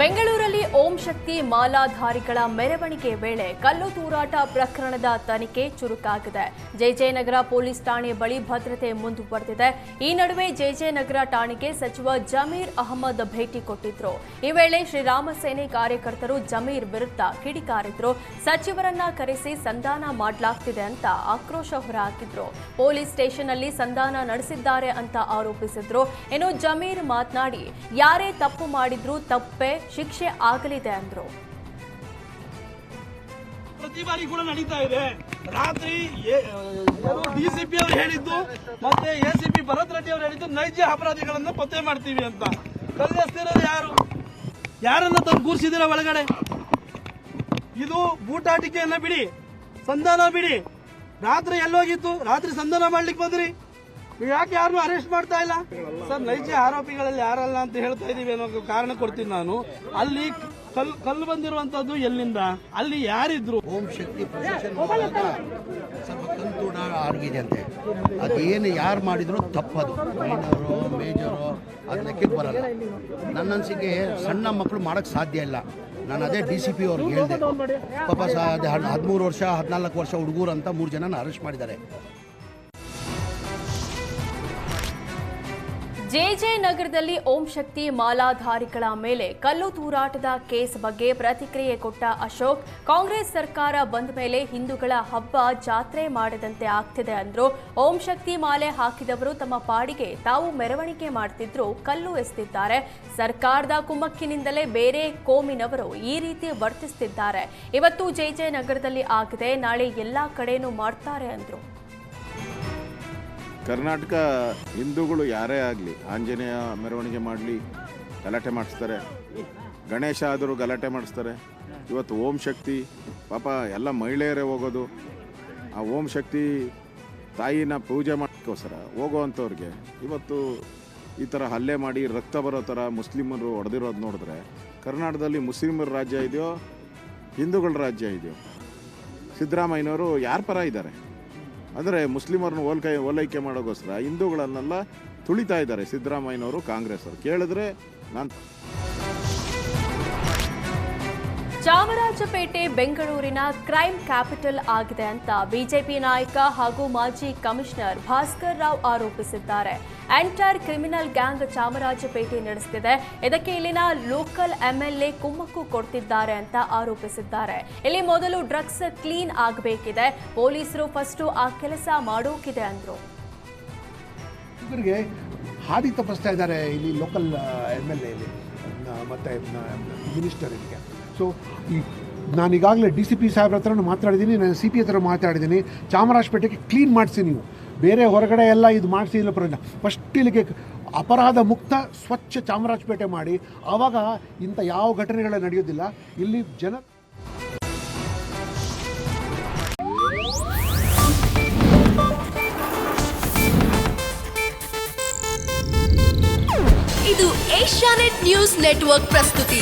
ಬೆಂಗಳೂರಲ್ಲಿ ಓಂ ಶಕ್ತಿ ಮಾಲಾಧಾರಿಗಳ ಮೆರವಣಿಗೆ ವೇಳೆ ಕಲ್ಲು ತೂರಾಟ ಪ್ರಕರಣದ ತನಿಖೆ ಚುರುಕಾಗಿದೆ. ಜೆಜೆನಗರ ಪೊಲೀಸ್ ಠಾಣೆ ಬಳಿ ಭದ್ರತೆ ಮುಂದುವರೆದಿದೆ. ಈ ನಡುವೆ ಜೆಜೆನಗರ ಠಾಣೆಗೆ ಸಚಿವ ಜಮೀರ್ ಅಹಮದ್ ಭೇಟಿ ಕೊಟ್ಟಿದ್ರು. ಈ ವೇಳೆ ಶ್ರೀರಾಮ ಸೇನೆ ಕಾರ್ಯಕರ್ತರು ಜಮೀರ್ ವಿರುದ್ಧ ಕಿಡಿಕಾರಿದ್ರು. ಸಚಿವರನ್ನ ಕರೆಸಿ ಸಂಧಾನ ಮಾಡಲಾಗ್ತಿದೆ ಅಂತ ಆಕ್ರೋಶ ಹೊರಹಾಕಿದ್ರು. ಪೊಲೀಸ್ ಸ್ಟೇಷನ್ ಅಲ್ಲಿ ಸಂಧಾನ ನಡೆಸಿದ್ದಾರೆ ಅಂತ ಆರೋಪಿಸಿದ್ರು. ಇನ್ನು ಜಮೀರ್ ಮಾತನಾಡಿ, ಯಾರೇ ತಪ್ಪು ಮಾಡಿದ್ರು ತಪ್ಪೇ ಶಿಕ್ಷೆ ಆಗಲಿದೆ ಅಂದ್ರು. ಪ್ರತಿ ಬಾರಿ ಕೂಡ ನಡೀತಾ ಇದೆ. ರಾತ್ರಿ ಡಿಸಿಪಿ ಅವರು ಹೇಳಿದ್ದು, ಮತ್ತೆ ಎಸಿಪಿ ಭರತ್ ರೆಡ್ಡಿ ಅವರು ಹೇಳಿದ್ದು ನೈಜ ಅಪರಾಧಿಗಳನ್ನ ಪತ್ತೆ ಮಾಡ್ತೀವಿ ಅಂತ. ಕಲ್ಲೆಸ್ತಿರೋದು ಯಾರು? ಯಾರನ್ನ ತಂದು ಕೂರಿಸಿದಿರ ಒಳಗಡೆ? ಇದು ಬೂಟಾಟಿಕೆಯನ್ನ ಬಿಡಿ, ಸಂಧಾನ ಬಿಡಿ. ರಾತ್ರಿ ಎಲ್ಲೋಗಿತ್ತು, ರಾತ್ರಿ ಸಂಧಾನ ಮಾಡ್ಲಿಕ್ಕೆ ಬಂದ್ರಿ. ಯಾಕೆ ಯಾರನ್ನು ಅರೆಸ್ಟ್ ಮಾಡ್ತಾ ಇಲ್ಲ? ಸರ್, ನೈಜ ಆರೋಪಿಗಳಲ್ಲಿ ಯಾರಲ್ಲ ಅಂತ ಹೇಳ್ತಾ ಇದೀವಿ ಅನ್ನೋ ಕಾರಣ ಕೊಡ್ತೀನಿ ನಾನು. ಅಲ್ಲಿ ಕಲ್ ಕಲ್ಲು ಬಂದಿರುವಂತದ್ದು ಎಲ್ಲಿಂದ? ಅಲ್ಲಿ ಯಾರಿದ್ರು? ಓಂ ಶಕ್ತಿ ಆರ್ಗಿದೆ ಕಂತೂಡ ಆಗಿದೆ ಅಂತೆ. ಅದೇನು ಯಾರು ಮಾಡಿದ್ರು ತಪ್ಪದು. ಮೈನರು ಮೇಜರು ಅದನ್ನ ಲೆಕ್ಕಕ್ಕೆ ಬರಲ್ಲ. ನನ್ನ ಅನಿಸಿಕೆ ಸಣ್ಣ ಮಕ್ಕಳು ಮಾಡೋಕ್ಕೆ ಸಾಧ್ಯ ಇಲ್ಲ. ನಾನು ಅದೇ ಡಿ ಸಿ ಪಿ ಅವ್ರಿಗೆ ಹೇಳಿದೆ. ಪಾಪ ಹದಿಮೂರು ವರ್ಷ, ಹದಿನಾಲ್ಕು ವರ್ಷ ಹುಡುಗರು ಅಂತ ಮೂರು ಜನನ ಅರೆಸ್ಟ್ ಮಾಡಿದ್ದಾರೆ. ಜೆಜೆ ನಗರದಲ್ಲಿ ಓಂ ಶಕ್ತಿ ಮಾಲಾಧಾರಿಗಳ ಮೇಲೆ ಕಲ್ಲು ತೂರಾಟದ ಕೇಸ್ ಬಗ್ಗೆ ಪ್ರತಿಕ್ರಿಯೆ ಕೊಟ್ಟ ಅಶೋಕ್, ಕಾಂಗ್ರೆಸ್ ಸರ್ಕಾರ ಬಂದ ಮೇಲೆ ಹಿಂದೂಗಳ ಹಬ್ಬ ಜಾತ್ರೆ ಮಾಡದಂತೆ ಆಗ್ತಿದೆ ಅಂದ್ರು. ಓಂ ಶಕ್ತಿ ಮಾಲೆ ಹಾಕಿದವರು ತಮ್ಮ ಪಾಡಿಗೆ ತಾವು ಮೆರವಣಿಗೆ ಮಾಡ್ತಿದ್ರು, ಕಲ್ಲು ಎಸೆದಿದ್ದಾರೆ. ಸರ್ಕಾರದ ಕುಮ್ಮಕ್ಕಿನಿಂದಲೇ ಬೇರೆ ಕೋಮಿನವರು ಈ ರೀತಿ ವರ್ತಿಸುತ್ತಿದ್ದಾರೆ ಇವತ್ತು ಜೆಜೆ ನಗರದಲ್ಲಿ ಆಗಿದೆ, ನಾಳೆ ಎಲ್ಲಾ ಕಡೆನೂ ಮಾಡ್ತಾರೆ ಅಂದ್ರು. ಕರ್ನಾಟಕ ಹಿಂದೂಗಳು ಯಾರೇ ಆಗಲಿ, ಆಂಜನೇಯ ಮೆರವಣಿಗೆ ಮಾಡಲಿ, ಗಲಾಟೆ ಮಾಡಿಸ್ತಾರೆ. ಗಣೇಶ ಆದರೂ ಗಲಾಟೆ ಮಾಡಿಸ್ತಾರೆ. ಇವತ್ತು ಓಂ ಶಕ್ತಿ, ಪಾಪ ಎಲ್ಲ ಮಹಿಳೆಯರೇ ಹೋಗೋದು. ಆ ಓಂ ಶಕ್ತಿ ತಾಯಿನ ಪೂಜೆ ಮಾಡೋಕ್ಕೋಸ್ಕರ ಹೋಗೋವಂಥವ್ರಿಗೆ ಇವತ್ತು ಈ ಥರ ಹಲ್ಲೆ ಮಾಡಿ ರಕ್ತ ಬರೋ ಥರ ಮುಸ್ಲಿಮರು ಹೊಡೆದಿರೋದು ನೋಡಿದ್ರೆ ಕರ್ನಾಟಕದಲ್ಲಿ ಮುಸ್ಲಿಮರ ರಾಜ್ಯ ಇದೆಯೋ, ಹಿಂದೂಗಳ ರಾಜ್ಯ ಇದೆಯೋ? ಸಿದ್ದರಾಮಯ್ಯನವರು ಯಾರ ಪರ ಇದ್ದಾರೆ? ಅಂದರೆ ಮುಸ್ಲಿಮರನ್ನ ಓಲ್ಕೈ ಓಲೈಕೆ ಮಾಡೋಕ್ಕೋಸ್ಕರ ಹಿಂದೂಗಳನ್ನೆಲ್ಲ ತುಳಿತಾ ಇದ್ದಾರೆ ಸಿದ್ದರಾಮಯ್ಯನವರು ಕಾಂಗ್ರೆಸ್ ಅವರು ಕೇಳಿದ್ರೆ ನಾನು ಚಾಮರಾಜಪೇಟೆ, ಬೆಂಗಳೂರಿನ ಕ್ರೈಮ್ ಕ್ಯಾಪಿಟಲ್ ಆಗಿದೆ ಅಂತ ಬಿಜೆಪಿ ನಾಯಕ ಹಾಗೂ ಮಾಜಿ ಕಮಿಷನರ್ ಭಾಸ್ಕರ್ ರಾವ್ ಆರೋಪಿಸಿದ್ದಾರೆ. ಎಂಟೈರ್ ಕ್ರಿಮಿನಲ್ ಗ್ಯಾಂಗ್ ಚಾಮರಾಜಪೇಟೆ ನಡೆಸುತ್ತಿದೆ ಇದಕ್ಕೆ ಇಲ್ಲಿನ ಲೋಕಲ್ ಎಂಎಲ್ಎ ಕುಮ್ಮಕ್ಕು ಕೊಡ್ತಿದ್ದಾರೆ ಅಂತ ಆರೋಪಿಸಿದ್ದಾರೆ. ಇಲ್ಲಿ ಮೊದಲು ಡ್ರಗ್ಸ್ ಕ್ಲೀನ್ ಆಗಬೇಕಿದೆ. ಪೊಲೀಸರು ಫಸ್ಟ್ ಆ ಕೆಲಸ ಮಾಡೋಕಿದೆ ಅಂದ್ರು. ಹಾದಿ ತಪ್ಪಿಸ್ತಾ ಇದ್ದಾರೆ ಇಲ್ಲಿ ಲೋಕಲ್ ಎಂ ಎಲ್ ಎಲ್ಲಿ ಮತ್ತು ಮಿನಿಸ್ಟರ್ ಇದಕ್ಕೆ ಸೊ ಈ ನಾನೀಗಾಗಲೇ ಡಿ ಸಿ ಪಿ ಸಾಹೇಬ್ರ ಹತ್ರನೂ ಮಾತಾಡಿದ್ದೀನಿ ನಾನು ಸಿ ಪಿ ಹತ್ರ ಮಾತಾಡಿದ್ದೀನಿ ಚಾಮರಾಜಪೇಟೆಗೆ ಕ್ಲೀನ್ ಮಾಡಿಸಿ ನೀವು. ಬೇರೆ ಹೊರಗಡೆ ಎಲ್ಲ ಇದು ಮಾಡಿಸಿ ಇಲ್ಲ ಪ್ರಯೋಜನ ಫಸ್ಟ್ ಇಲ್ಲಿಗೆ ಅಪರಾಧ ಮುಕ್ತ, ಸ್ವಚ್ಛ ಚಾಮರಾಜಪೇಟೆ ಮಾಡಿ. ಆವಾಗ ಇಂಥ ಯಾವ ಘಟನೆಗಳು ನಡೆಯೋದಿಲ್ಲ ಇಲ್ಲಿ ಜನ ಇದು ಏಷ್ಯಾನೆಟ್ ನ್ಯೂಸ್ ನೆಟ್ವರ್ಕ್ ಪ್ರಸ್ತುತಿ.